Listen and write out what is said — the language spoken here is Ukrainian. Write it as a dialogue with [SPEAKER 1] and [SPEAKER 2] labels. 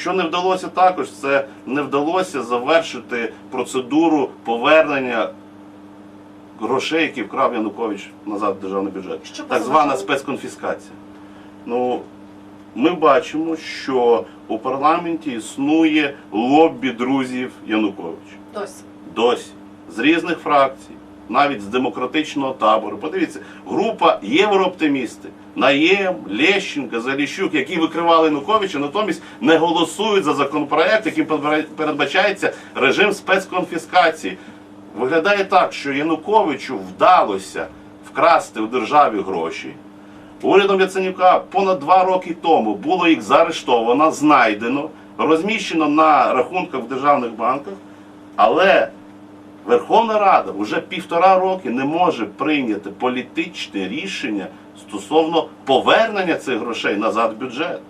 [SPEAKER 1] Що не вдалося також, це не вдалося завершити процедуру повернення грошей, які вкрав Янукович назад в державний бюджет.
[SPEAKER 2] Що
[SPEAKER 1] так звана спецконфіскація. Ну, ми бачимо, що у парламенті існує лоббі друзів Януковича.
[SPEAKER 2] Досі.
[SPEAKER 1] Досі з різних фракцій, навіть з демократичного табору. Подивіться, група єврооптимісти, Наєм, Лещенка, Заліщук, які викривали Януковича, натомість не голосують за законопроект, яким передбачається режим спецконфіскації. Виглядає так, що Януковичу вдалося вкрасти в державі гроші. Урядом Яценюка понад два роки тому було їх заарештовано, знайдено, розміщено на рахунках в державних банках, але Верховна Рада вже півтора роки не може прийняти політичне рішення стосовно повернення цих грошей назад в бюджет.